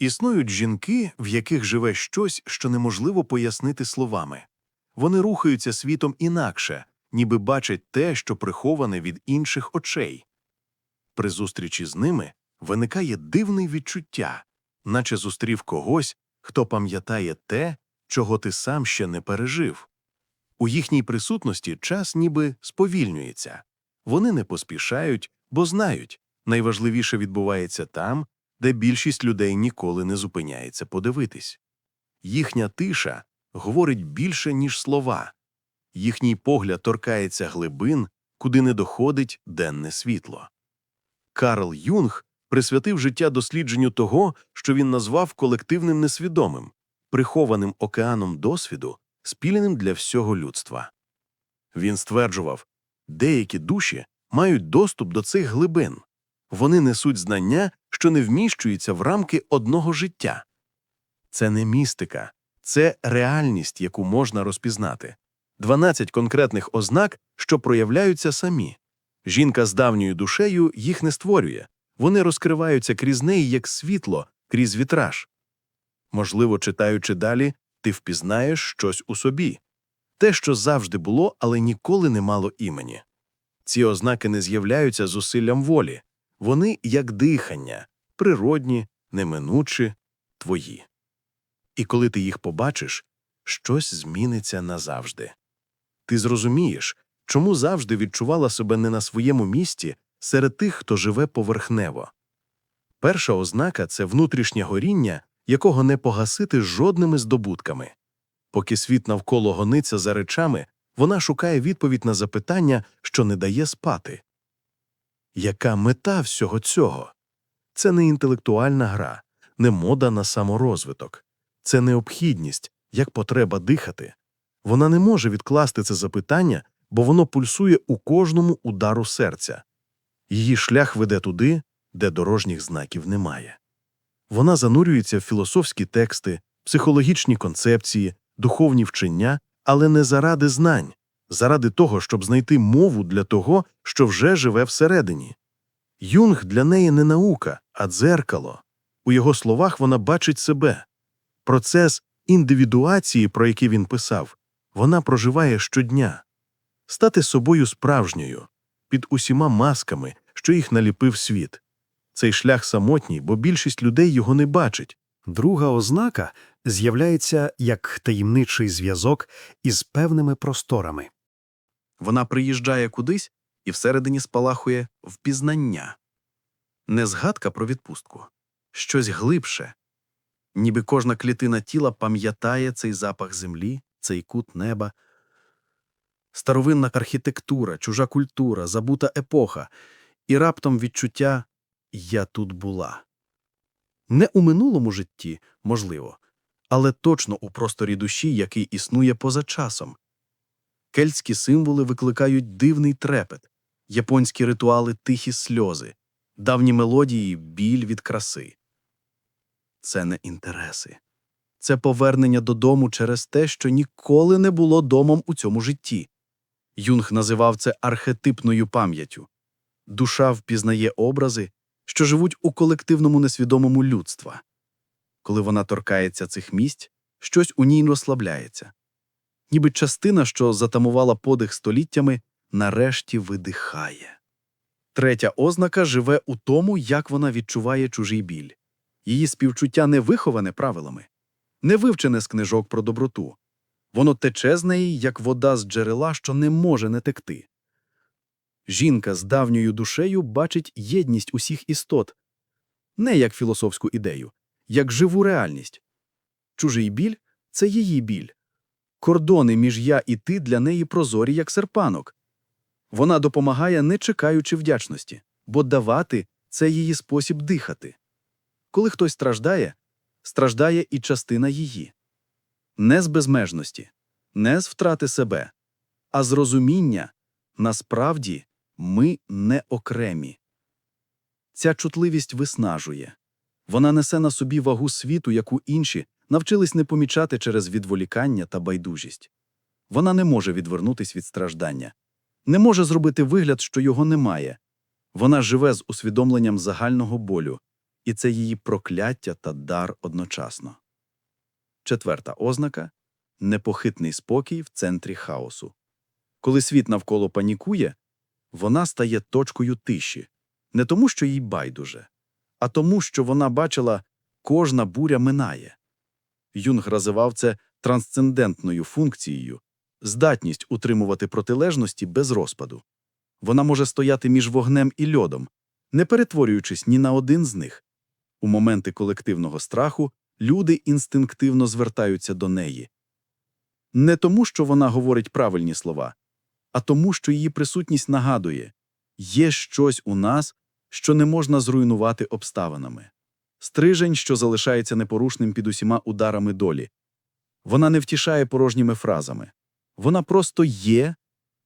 Існують жінки, в яких живе щось, що неможливо пояснити словами. Вони рухаються світом інакше, ніби бачать те, що приховане від інших очей. При зустрічі з ними виникає дивне відчуття, наче зустрів когось, хто пам'ятає те, чого ти сам ще не пережив. У їхній присутності час ніби сповільнюється. Вони не поспішають, бо знають, найважливіше відбувається там, де більшість людей ніколи не зупиняється подивитись. Їхня тиша говорить більше, ніж слова. Їхній погляд торкається глибин, куди не доходить денне світло. Карл Юнг присвятив життя дослідженню того, що він назвав колективним несвідомим, прихованим океаном досвіду, спільним для всього людства. Він стверджував, деякі душі мають доступ до цих глибин. Вони несуть знання, що не вміщуються в рамки одного життя. Це не містика, це реальність, яку можна розпізнати. 12 конкретних ознак, що проявляються самі. Жінка з давньою душею їх не створює, вони розкриваються крізь неї як світло, крізь вітраж. Можливо, читаючи далі, ти впізнаєш щось у собі те, що завжди було, але ніколи не мало імені. Ці ознаки не з'являються зусиллям волі, вони як дихання, природні, неминучі, твої. І коли ти їх побачиш, щось зміниться назавжди. Ти зрозумієш, чому завжди відчувала себе не на своєму місці серед тих, хто живе поверхнево. Перша ознака це внутрішнє горіння, якого не погасити жодними здобутками. Поки світ навколо гониться за речами, вона шукає відповідь на запитання, що не дає спати. Яка мета всього цього? Це не інтелектуальна гра, не мода на саморозвиток, це необхідність, як потреба дихати. Вона не може відкласти це запитання, бо воно пульсує у кожному удару серця. Її шлях веде туди, де дорожніх знаків немає. Вона занурюється в філософські тексти, психологічні концепції, духовні вчення, але не заради знань, заради того, щоб знайти мову для того, що вже живе всередині. Юнг для неї не наука, а дзеркало. У його словах вона бачить себе. Процес індивідуації, про який він писав, вона проживає щодня. Стати собою справжньою, під усіма масками, що їх наліпив світ. Цей шлях самотній, бо більшість людей його не бачить. Друга ознака з'являється як таємничий зв'язок із певними просторами. Вона приїжджає кудись і всередині спалахує впізнання. Не згадка про відпустку, щось глибше. Ніби кожна клітина тіла пам'ятає цей запах землі, цей кут неба. Старовинна архітектура, чужа культура, забута епоха, і раптом відчуття «я тут була». Не у минулому житті, можливо, але точно у просторі душі, який існує поза часом. Кельтські символи викликають дивний трепет, японські ритуали тихі сльози, давні мелодії біль від краси. Це не інтереси. Це повернення додому через те, що ніколи не було домом у цьому житті. Юнг називав це архетипною пам'яттю. Душа впізнає образи, що живуть у колективному несвідомому людства. Коли вона торкається цих місць, щось у ній розслабляється. Ніби частина, що затамувала подих століттями, нарешті видихає. Третя ознака живе у тому, як вона відчуває чужий біль. Її співчуття не виховане правилами, не вивчене з книжок про доброту. Воно тече з неї, як вода з джерела, що не може не текти. Жінка з давньою душею бачить єдність усіх істот, не як філософську ідею, як живу реальність. Чужий біль це її біль. Кордони між я і ти для неї прозорі, як серпанок. Вона допомагає, не чекаючи вдячності, бо давати це її спосіб дихати. Коли хтось страждає, страждає і частина її. Не з безмежності, не з втрати себе, а з розуміння насправді ми не окремі. Ця чутливість виснажує. Вона несе на собі вагу світу, яку інші навчились не помічати через відволікання та байдужість. Вона не може відвернутись від страждання, не може зробити вигляд, що його немає. Вона живе з усвідомленням загального болю, і це її прокляття та дар одночасно. Четверта ознака непохитний спокій в центрі хаосу. Коли світ навколо панікує, вона стає точкою тиші, не тому, що їй байдуже, а тому, що вона бачила, кожна буря минає. Юнг називав це трансцендентною функцією, здатність утримувати протилежності без розпаду. Вона може стояти між вогнем і льодом, не перетворюючись ні на один з них. У моменти колективного страху люди інстинктивно звертаються до неї. Не тому, що вона говорить правильні слова, а тому, що її присутність нагадує є щось у нас, що не можна зруйнувати обставинами. Стрижень, що залишається непорушним під усіма ударами долі. Вона не втішає порожніми фразами. Вона просто є,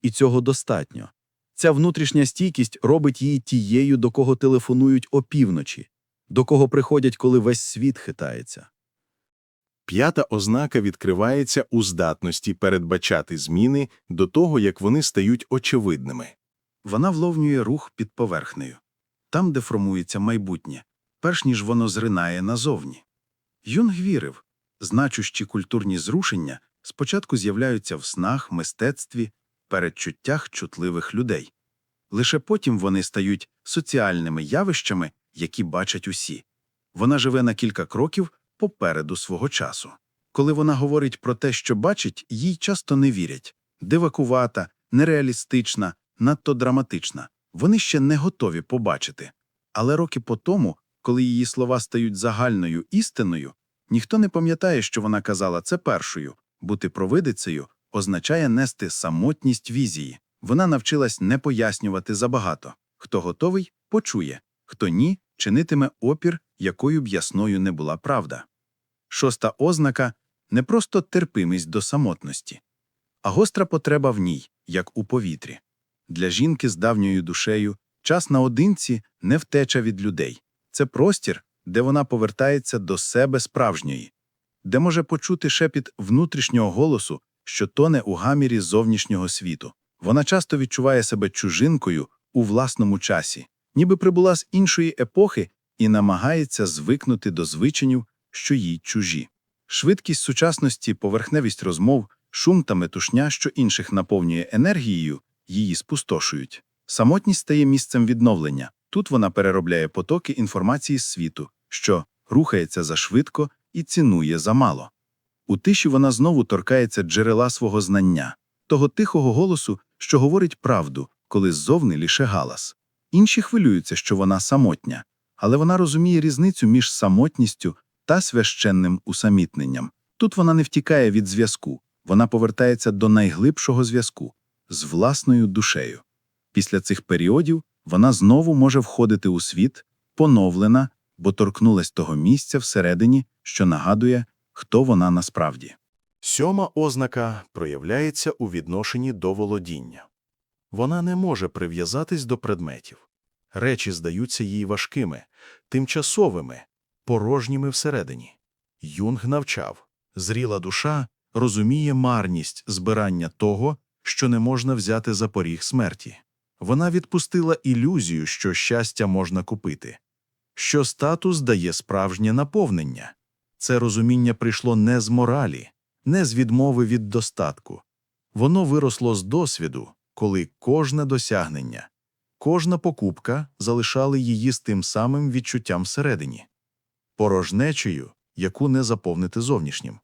і цього достатньо. Ця внутрішня стійкість робить її тією, до кого телефонують опівночі, до кого приходять, коли весь світ хитається. П'ята ознака відкривається у здатності передбачати зміни до того, як вони стають очевидними. Вона вловнює рух під поверхнею, там, де формується майбутнє, перш ніж воно зринає назовні. Юнг вірив, значущі культурні зрушення спочатку з'являються в снах, мистецтві, передчуттях чутливих людей. Лише потім вони стають соціальними явищами, які бачать усі. Вона живе на кілька кроків попереду свого часу. Коли вона говорить про те, що бачить, їй часто не вірять. Дивакувата, нереалістична, надто драматична. Вони ще не готові побачити. Але роки по тому, коли її слова стають загальною істиною, ніхто не пам'ятає, що вона казала це першою. Бути провидицею означає нести самотність візії. Вона навчилась не пояснювати забагато. Хто готовий, почує, хто ні, чинитиме опір, якою б ясною не була правда. Шоста ознака не просто терпимість до самотності, а гостра потреба в ній, як у повітрі. Для жінки з давньою душею час наодинці не втеча від людей. Це простір, де вона повертається до себе справжньої, де може почути шепіт внутрішнього голосу, що тоне у гамірі зовнішнього світу. Вона часто відчуває себе чужинкою у власному часі, ніби прибула з іншої епохи і намагається звикнути до звичаїв, що їй чужі. Швидкість сучасності, поверхневість розмов, шум та метушня, що інших наповнює енергією, її спустошують. Самотність стає місцем відновлення. Тут вона переробляє потоки інформації з світу, що рухається зашвидко і цінує замало. У тиші вона знову торкається джерела свого знання, того тихого голосу, що говорить правду, коли ззовни лише галас. Інші хвилюються, що вона самотня, але вона розуміє різницю між самотністю та священним усамітненням. Тут вона не втікає від зв'язку, вона повертається до найглибшого зв'язку з власною душею. Після цих періодів вона знову може входити у світ, поновлена, бо торкнулась того місця всередині, що нагадує, хто вона насправді. Сьома ознака проявляється у відношенні до володіння. Вона не може прив'язатись до предметів. Речі здаються їй важкими, тимчасовими, порожніми всередині. Юнг навчав зріла душа розуміє марність збирання того, що не можна взяти за поріг смерті. Вона відпустила ілюзію, що щастя можна купити, що статус дає справжнє наповнення. Це розуміння прийшло не з моралі, не з відмови від достатку. Воно виросло з досвіду, коли кожне досягнення, кожна покупка залишали її з тим самим відчуттям всередині, порожнечею, яку не заповнити зовнішнім.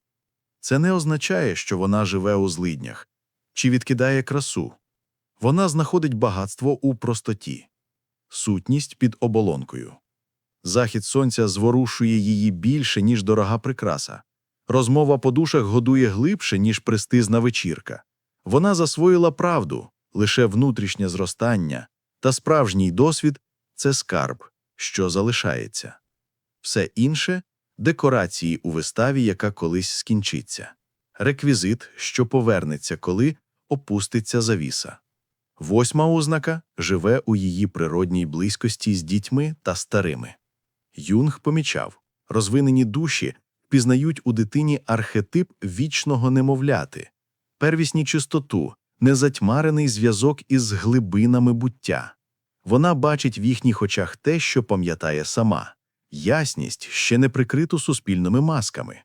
Це не означає, що вона живе у злиднях чи відкидає красу. Вона знаходить багатство у простоті, сутність під оболонкою. Захід сонця зворушує її більше, ніж дорога прикраса. Розмова по душах годує глибше, ніж престизна вечірка. Вона засвоїла правду, лише внутрішнє зростання, та справжній досвід це скарб, що залишається. Все інше декорації у виставі, яка колись скінчиться, реквізит, що повернеться, коли опуститься завіса. Восьма ознака живе у її природній близькості з дітьми та старими. Юнг помічав, розвинені душі пізнають у дитині архетип вічного немовляти, первісні чистоту, незатьмарений зв'язок із глибинами буття. Вона бачить в їхніх очах те, що пам'ятає сама ясність ще не прикриту суспільними масками.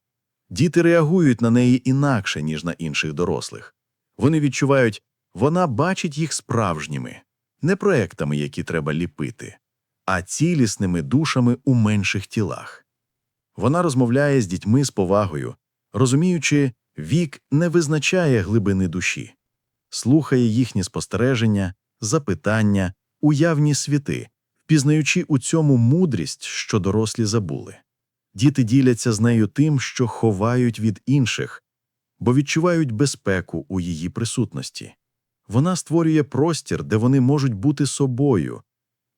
Діти реагують на неї інакше, ніж на інших дорослих. Вони відчувають, вона бачить їх справжніми, не проектами, які треба ліпити, а цілісними душами у менших тілах. Вона розмовляє з дітьми з повагою, розуміючи, вік не визначає глибини душі, слухає їхні спостереження, запитання, уявні світи, впізнаючи у цьому мудрість, що дорослі забули. Діти діляться з нею тим, що ховають від інших, бо відчувають безпеку у її присутності. Вона створює простір, де вони можуть бути собою,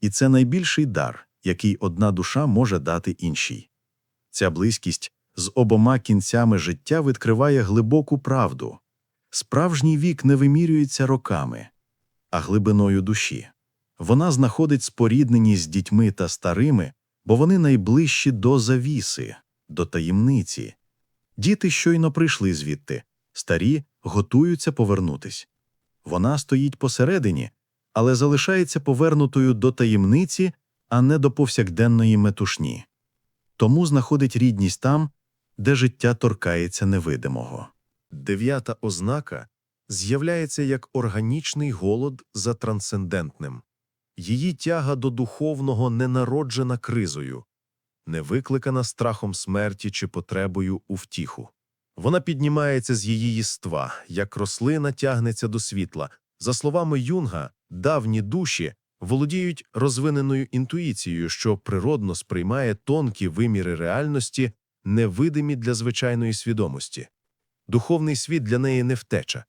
і це найбільший дар, який одна душа може дати іншій. Ця близькість з обома кінцями життя відкриває глибоку правду. Справжній вік не вимірюється роками, а глибиною душі. Вона знаходить спорідненість з дітьми та старими, бо вони найближчі до завіси, до таємниці. Діти щойно прийшли звідти, старі готуються повернутись. Вона стоїть посередині, але залишається повернутою до таємниці, а не до повсякденної метушні. Тому знаходить рідність там, де життя торкається невидимого. Дев'ята ознака з'являється як органічний голод за трансцендентним. Її тяга до духовного не народжена кризою, не викликана страхом смерті чи потребою у втіху. Вона піднімається з її єства, як рослина тягнеться до світла. За словами Юнга, давні душі володіють розвиненою інтуїцією, що природно сприймає тонкі виміри реальності, невидимі для звичайної свідомості. Духовний світ для неї не втеча,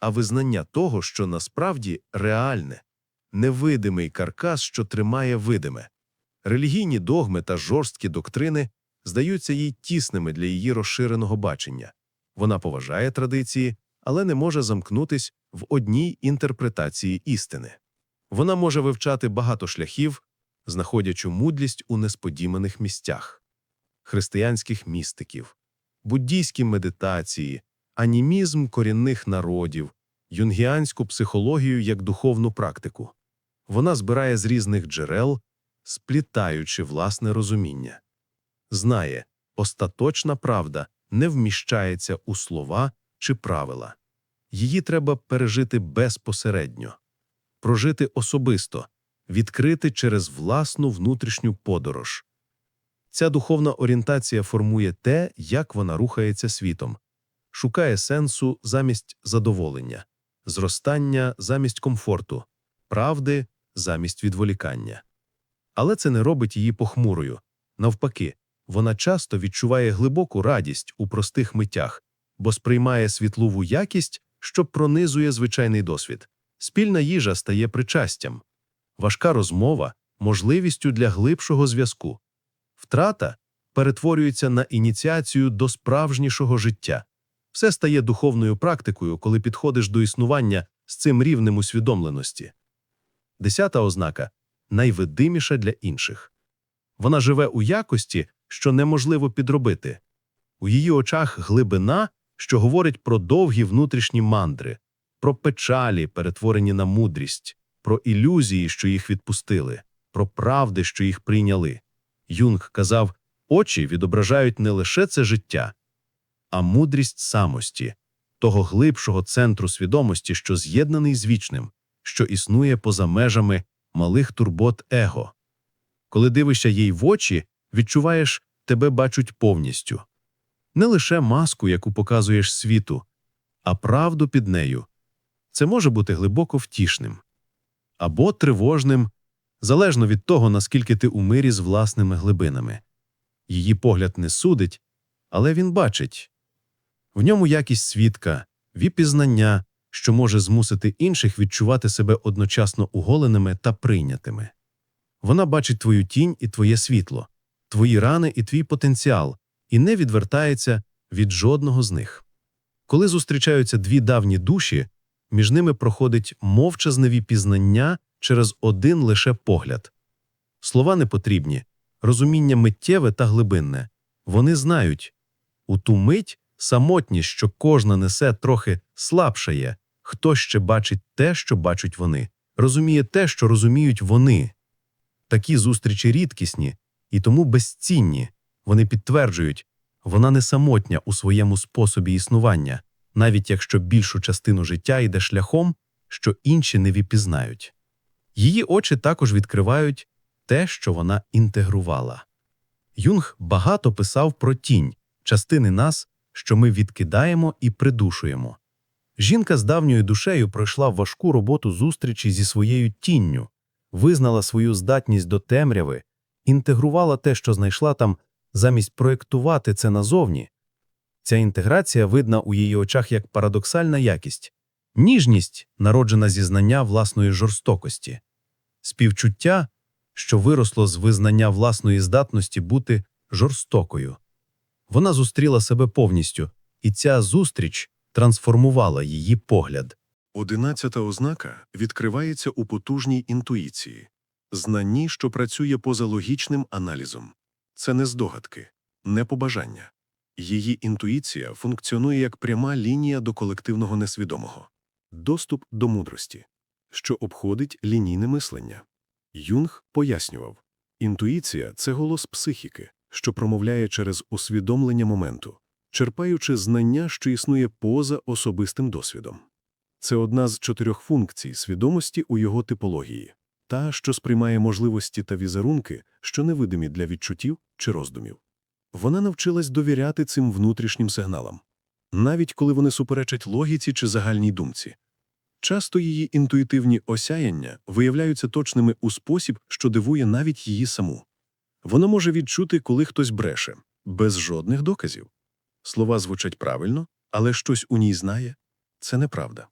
а визнання того, що насправді реальне, невидимий каркас, що тримає видиме. Релігійні догми та жорсткі доктрини здаються їй тісними для її розширеного бачення. Вона поважає традиції, але не може замкнутись в одній інтерпретації істини. Вона може вивчати багато шляхів, знаходячи мудрість у несподіваних місцях, християнських містиків, буддійські медитації, анімізм корінних народів, юнгіанську психологію як духовну практику. Вона збирає з різних джерел, сплітаючи власне розуміння. Знає, остаточна правда не вміщається у слова чи правила. Її треба пережити безпосередньо, прожити особисто, відкрити через власну внутрішню подорож. Ця духовна орієнтація формує те, як вона рухається світом, шукає сенсу замість задоволення, зростання замість комфорту, правди замість відволікання. Але це не робить її похмурою. Навпаки, вона часто відчуває глибоку радість у простих миттях, бо сприймає світлову якість, що пронизує звичайний досвід. Спільна їжа стає причастям, важка розмова можливістю для глибшого зв'язку. Втрата перетворюється на ініціацію до справжнішого життя. Все стає духовною практикою, коли підходиш до існування з цим рівнем усвідомленості. Десята ознака найвидиміша для інших. Вона живе у якості, що неможливо підробити. У її очах глибина, що говорить про довгі внутрішні мандри, про печалі, перетворені на мудрість, про ілюзії, що їх відпустили, про правди, що їх прийняли. Юнг казав, очі відображають не лише це життя, а мудрість самості, того глибшого центру свідомості, що з'єднаний з вічним, що існує поза межами малих турбот его. Коли дивишся їй в очі, відчуваєш, тебе бачать повністю. Не лише маску, яку показуєш світу, а правду під нею. Це може бути глибоко втішним або тривожним, залежно від того, наскільки ти у мирі з власними глибинами. Її погляд не судить, але він бачить. В ньому якість свідка, віпізнання, що може змусити інших відчувати себе одночасно уголеними та прийнятими. Вона бачить твою тінь і твоє світло, твої рани і твій потенціал, і не відвертається від жодного з них. Коли зустрічаються дві давні душі, між ними проходить мовчазне віпізнання через один лише погляд. Слова не потрібні, розуміння миттєве та глибинне. Вони знають у ту мить самотність, що кожна несе трохи слабшає, хто ще бачить те, що бачать вони, розуміє те, що розуміють вони. Такі зустрічі рідкісні, і тому безцінні. Вони підтверджують, вона не самотня у своєму способі існування, навіть якщо більшу частину життя йде шляхом, що інші не віпізнають. Її очі також відкривають те, що вона інтегрувала. Юнг багато писав про тінь, частини нас, що ми відкидаємо і придушуємо. Жінка з давньою душею пройшла важку роботу зустрічі зі своєю тінню, визнала свою здатність до темряви, інтегрувала те, що знайшла там, замість проєктувати це назовні. Ця інтеграція видна у її очах як парадоксальна якість, ніжність, народжена зі знання власної жорстокості, співчуття, що виросло з визнання власної здатності бути жорстокою. Вона зустріла себе повністю, і ця зустріч трансформувала її погляд. Одинадцята ознака відкривається у потужній інтуїції, знанні, що працює поза логічним аналізом. Це не здогадки, не побажання. Її інтуїція функціонує як пряма лінія до колективного несвідомого, доступ до мудрості, що обходить лінійне мислення. Юнг пояснював, інтуїція – це голос психіки, що промовляє через усвідомлення моменту, черпаючи знання, що існує поза особистим досвідом. Це одна з чотирьох функцій свідомості у його типології, та, що сприймає можливості та візерунки, що невидимі для відчуттів чи роздумів. Вона навчилась довіряти цим внутрішнім сигналам, навіть коли вони суперечать логіці чи загальній думці. Часто її інтуїтивні осяяння виявляються точними у спосіб, що дивує навіть її саму. Вона може відчути, коли хтось бреше, без жодних доказів. Слова звучать правильно, але щось у ній знає – це неправда.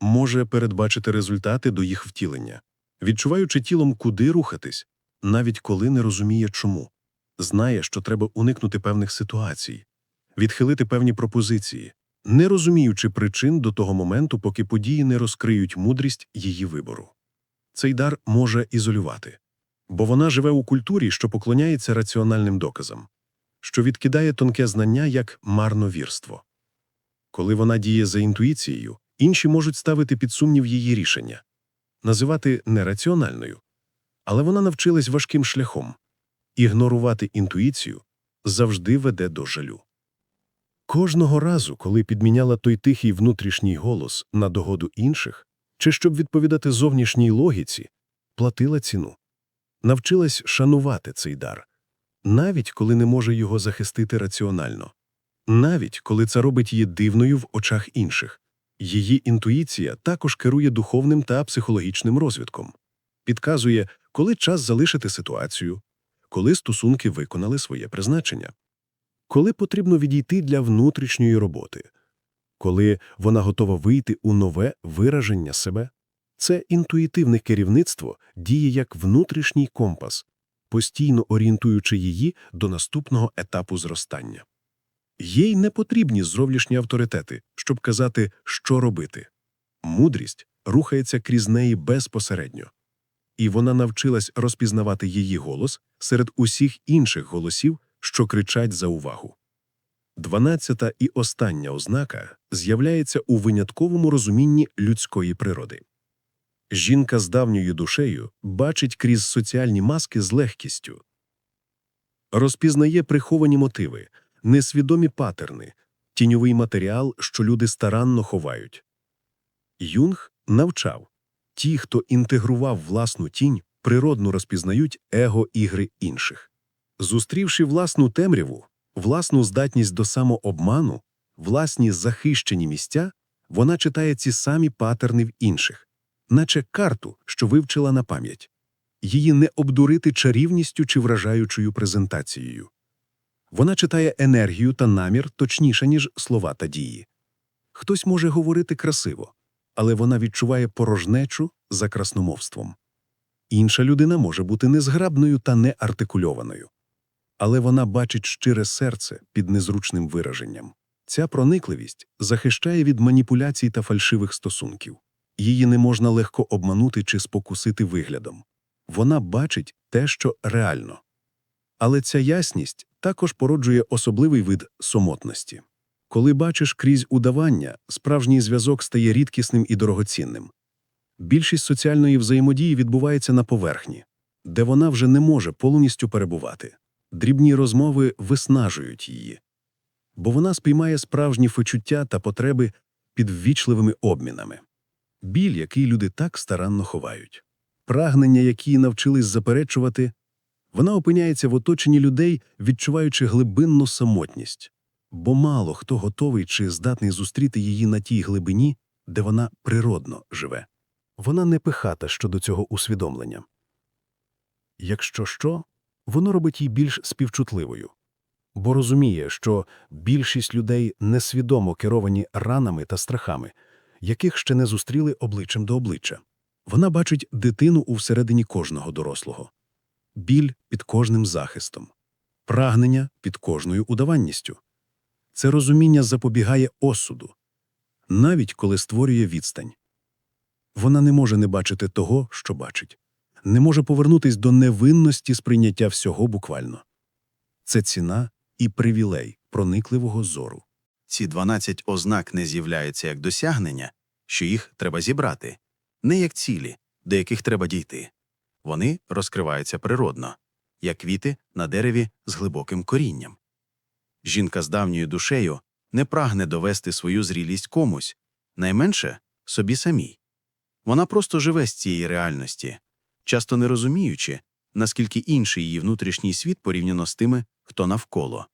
Може передбачити результати до їх втілення, відчуваючи тілом, куди рухатись, навіть коли не розуміє чому. Знає, що треба уникнути певних ситуацій, відхилити певні пропозиції, не розуміючи причин до того моменту, поки події не розкриють мудрість її вибору. Цей дар може ізолювати, бо вона живе у культурі, що поклоняється раціональним доказам, що відкидає тонке знання як марновірство. Коли вона діє за інтуїцією, інші можуть ставити під сумнів її рішення, називати нераціональною. Але вона навчилась важким шляхом ігнорувати інтуїцію завжди веде до жалю. Кожного разу, коли підміняла той тихий внутрішній голос на догоду інших, чи щоб відповідати зовнішній логіці, платила ціну. Навчилась шанувати цей дар, навіть коли не може його захистити раціонально, навіть коли це робить її дивною в очах інших. Її інтуїція також керує духовним та психологічним розвитком, підказує, коли час залишити ситуацію, коли стосунки виконали своє призначення, коли потрібно відійти для внутрішньої роботи, коли вона готова вийти у нове вираження себе. Це інтуїтивне керівництво діє як внутрішній компас, постійно орієнтуючи її до наступного етапу зростання. Їй не потрібні зовнішні авторитети, щоб казати, що робити. Мудрість рухається крізь неї безпосередньо. І вона навчилась розпізнавати її голос серед усіх інших голосів, що кричать за увагу. Дванадцята і остання ознака з'являється у винятковому розумінні людської природи. Жінка з давньою душею бачить крізь соціальні маски з легкістю, розпізнає приховані мотиви, несвідомі патерни, тіньовий матеріал, що люди старанно ховають. Юнг навчав ті, хто інтегрував власну тінь, природно розпізнають его-ігри інших. Зустрівши власну темряву, власну здатність до самообману, власні захищені місця, вона читає ці самі патерни в інших, наче карту, що вивчила на пам'ять. Її не обдурити чарівністю чи вражаючою презентацією. Вона читає енергію та намір точніше, ніж слова та дії. Хтось може говорити красиво, але вона відчуває порожнечу за красномовством. Інша людина може бути незграбною та неартикульованою. Але вона бачить щире серце під незручним вираженням. Ця проникливість захищає від маніпуляцій та фальшивих стосунків. Її не можна легко обманути чи спокусити виглядом. Вона бачить те, що реально. Але ця ясність також породжує особливий вид самотності. Коли бачиш крізь удавання, справжній зв'язок стає рідкісним і дорогоцінним. Більшість соціальної взаємодії відбувається на поверхні. де вона вже не може повністю перебувати. Дрібні розмови виснажують її, бо вона спіймає справжні почуття та потреби під ввічливими обмінами. Біль, який люди так старанно ховають. Прагнення, які навчились заперечувати, вона опиняється в оточенні людей, відчуваючи глибинну самотність, бо мало хто готовий чи здатний зустріти її на тій глибині, де вона природно живе. Вона не пихата щодо цього усвідомлення. Якщо що, воно робить її більш співчутливою, бо розуміє, що більшість людей несвідомо керовані ранами та страхами, яких ще не зустріли обличчям до обличчя. Вона бачить дитину у всередині кожного дорослого, біль під кожним захистом, прагнення під кожною удаванністю. Це розуміння запобігає осуду, навіть коли створює відстань. Вона не може не бачити того, що бачить, не може повернутись до невинності сприйняття всього буквально. Це ціна і привілей проникливого зору. Ці 12 ознак не з'являються як досягнення, що їх треба зібрати, не як цілі, до яких треба дійти. Вони розкриваються природно, як квіти на дереві з глибоким корінням. Жінка з давньою душею не прагне довести свою зрілість комусь, найменше собі самій. Вона просто живе з цієї реальності, часто не розуміючи, наскільки інший її внутрішній світ порівняно з тими, хто навколо.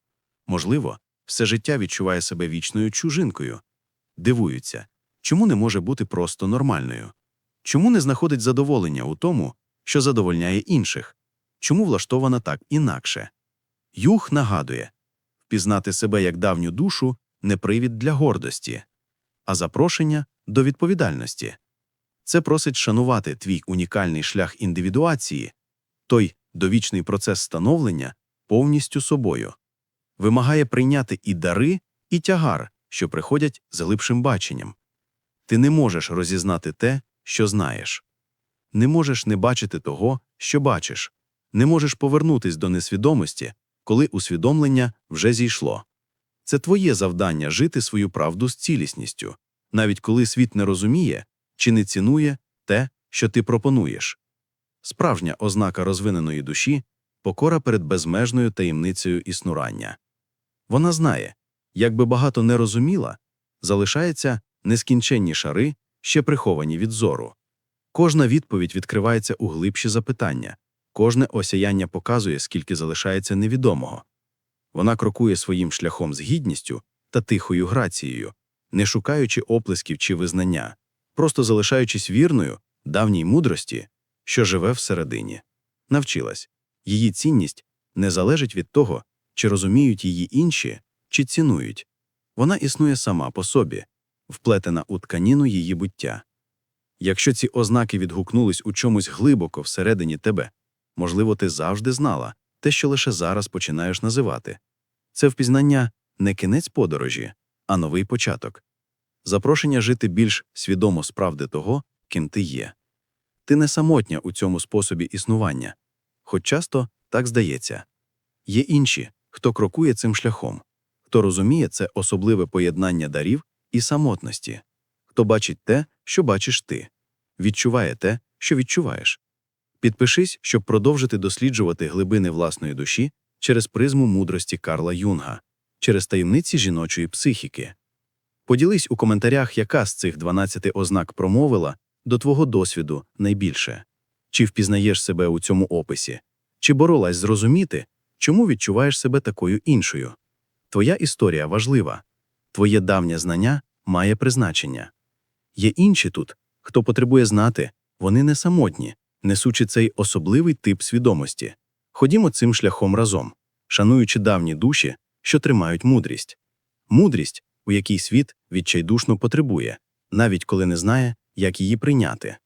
Можливо, все життя відчуває себе вічною чужинкою. Дивуються, чому не може бути просто нормальною? Чому не знаходить задоволення у тому, що задовольняє інших? Чому влаштована так інакше? Юх нагадує впізнати себе як давню душу не привід для гордості, а запрошення до відповідальності. Це просить шанувати твій унікальний шлях індивідуації, той довічний процес становлення повністю собою, вимагає прийняти і дари, і тягар, що приходять з глибшим баченням. Ти не можеш розізнати те, що знаєш. Не можеш не бачити того, що бачиш. Не можеш повернутись до несвідомості, коли усвідомлення вже зійшло. Це твоє завдання жити свою правду з цілісністю, навіть коли світ не розуміє чи не цінує те, що ти пропонуєш. Справжня ознака розвиненої душі покора перед безмежною таємницею існування. Вона знає, як би багато не розуміла, залишаються нескінченні шари, ще приховані від зору. Кожна відповідь відкривається у глибші запитання, кожне осяяння показує, скільки залишається невідомого. Вона крокує своїм шляхом з гідністю та тихою грацією, не шукаючи оплесків чи визнання, просто залишаючись вірною давній мудрості, що живе всередині. Навчилась її цінність не залежить від того, чи розуміють її інші, чи цінують. Вона існує сама по собі, вплетена у тканіну її буття. Якщо ці ознаки відгукнулись у чомусь глибоко всередині тебе, можливо, ти завжди знала те, що лише зараз починаєш називати. Це впізнання не кінець подорожі, а новий початок. Запрошення жити більш свідомо справди того, ким ти є. Ти не самотня у цьому способі існування, хоч часто так здається. Є інші, хто крокує цим шляхом, хто розуміє це особливе поєднання дарів і самотності, хто бачить те, що бачиш ти, відчуває те, що відчуваєш. Підпишись, щоб продовжити досліджувати глибини власної душі через призму мудрості Карла Юнга, через таємниці жіночої психіки. Поділись у коментарях, яка з цих 12 ознак промовила до твого досвіду найбільше. Чи впізнаєш себе у цьому описі, чи боролась зрозуміти, чому відчуваєш себе такою іншою. Твоя історія важлива, твоє давнє знання має призначення. Є інші тут, хто потребує знати, вони не самотні, несучи цей особливий тип свідомості. Ходімо цим шляхом разом, шануючи давні душі, що тримають мудрість. Мудрість, у якій світ відчайдушно потребує, навіть коли не знає, як її прийняти.